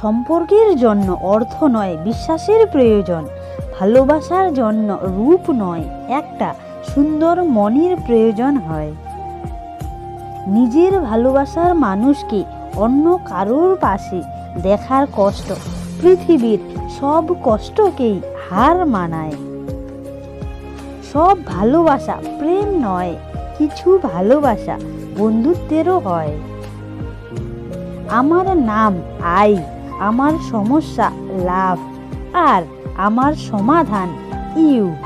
সম্পর্কের জন্য অর্থ নয়, বিশ্বাসের প্রয়োজন। ভালোবাসার জন্য রূপ নয়, একটা সুন্দর মনের প্রয়োজন হয়। নিজের ভালোবাসার মানুষকে অন্য কারোর পাশে দেখার কষ্ট পৃথিবীর সব কষ্টকেই হার মানায়। সব ভালোবাসা প্রেম নয়, কিছু ভালোবাসা বন্ধুত্বেরও হয়। আমার নাম আই। আমার সমস্যা লাভ আর আমার সমাধান ইউ।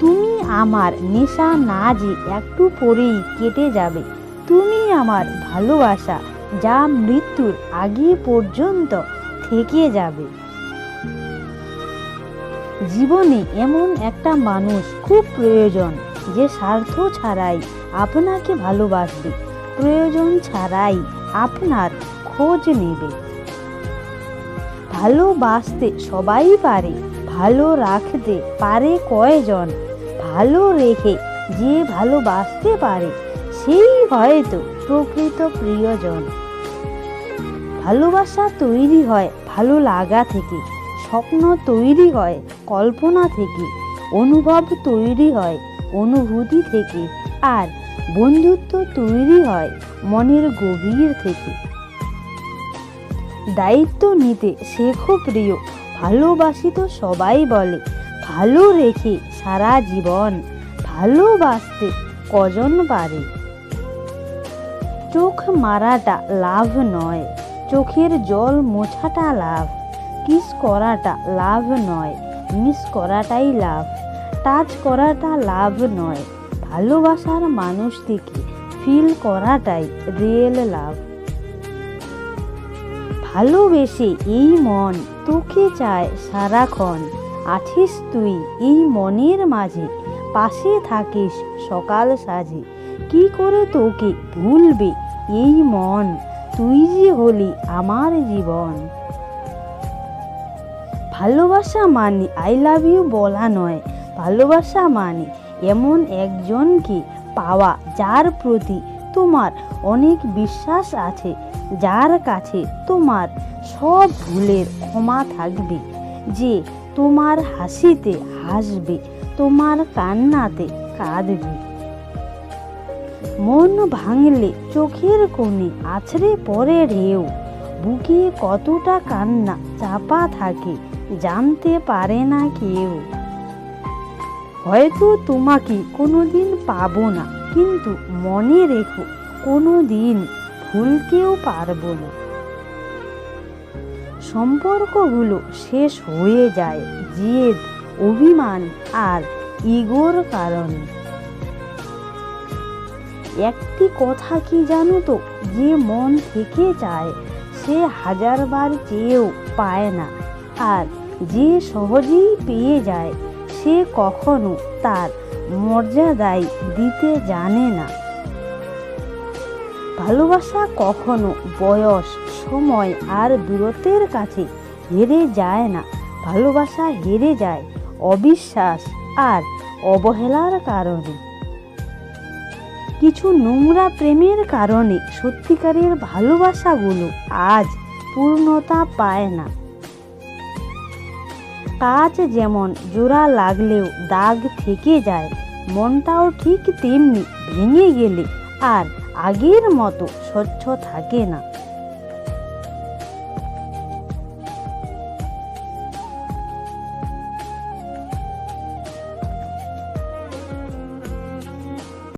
তুমি আমার নেশা না যে একটু পরেই কেটে যাবে। তুমি আমার ভালোবাসা যা মৃত্যুর আগে পর্যন্ত থেকে যাবে। জীবনে এমন একটা মানুষ খুব প্রয়োজন যে স্বার্থ ছাড়াই আপনাকে ভালোবাসবে প্রয়োজন ছাড়াই আপনার খোঁজ নেবে। ভালোবাসতে সবাই পারে, ভালো রাখতে পারে কয়জন, ভালো রেখে যে ভালোবাসতে পারে, সেই হয়তো প্রকৃত প্রিয়জন। ভালোবাসা তৈরি হয় ভালো লাগা থেকে, স্বপ্ন তৈরি হয় কল্পনা থেকে, অনুভব তৈরি হয় অনুভূতি থেকে, আর বন্ধুত্ব তৈরি হয় মনের গভীর থেকে। দায়িত্ব নিতে শেখো প্রিয়। ভালোবাসি তো সবাই বলে, ভালো রেখে সারা জীবন ভালোবাসতে কজন পারে? চোখ মারাটা লাভ নয়, চোখের জল মোছাটা লাভ, কিস করাটা লাভ নয়, মিস করাটাই লাভ, টাচ করাটা লাভ নয়, ভালোবাসার মানুষটিকে ফিল করাটাই রিয়েল লাভ। ভালোবেসে এই মন তোকে চায় সারাক্ষণ। আছিস তুই এই মনের মাঝে, পাশে থাকিস সকাল সাজে কি করে তোকে ভুলবে এই মন? তুই যে হলি আমার জীবন। ভালোবাসা মানে আই লাভ ইউ বলা নয়। ভালোবাসা মানে এমন একজনকে পাওয়া যার প্রতি তোমার অনেক বিশ্বাস আছে, যার কাছে তোমার সব ভুলের ক্ষমা থাকবে, যে তোমার হাসিতে হাসবে, তোমার কান্নাতে কাঁদবে। মন ভাঙলে চোখের কোণে আছড়ে পড়ে ঢেউ, বুকে কতটা কান্না চাপা থাকে জানতে পারে না কেউ। হয়তো তোমাকে কোনোদিন পাবো না কিন্তু মনে রেখো কোনো দিন ভুলতেও পারব না। সম্পর্কগুলো শেষ হয়ে যায় জেদ, অভিমান আর ইগোর কারণে। একটি কথা কি জানো তো, যে মন থেকে চায় সে হাজারবার চেয়েও পায় না। আর যে সহজেই পেয়ে যায়, সে কখনো তার মর্যাদায় দিতে জানে না। ভালোবাসা কখনো বয়স, সময় আর দূরত্বের কাছে হেরে যায় না। ভালোবাসা হেরে যায় অবিশ্বাস আর অবহেলার কারণে। কিছু নোংরা প্রেমের কারণে সত্যিকারের ভালোবাসাগুলো আজ পূর্ণতা পায় না। কাজ যেমন জোড়া লাগলেও দাগ থেকে যায়, মনটাও ঠিক তেমনি ভেঙে গেলে আর আগের মতো স্বচ্ছ থাকে না।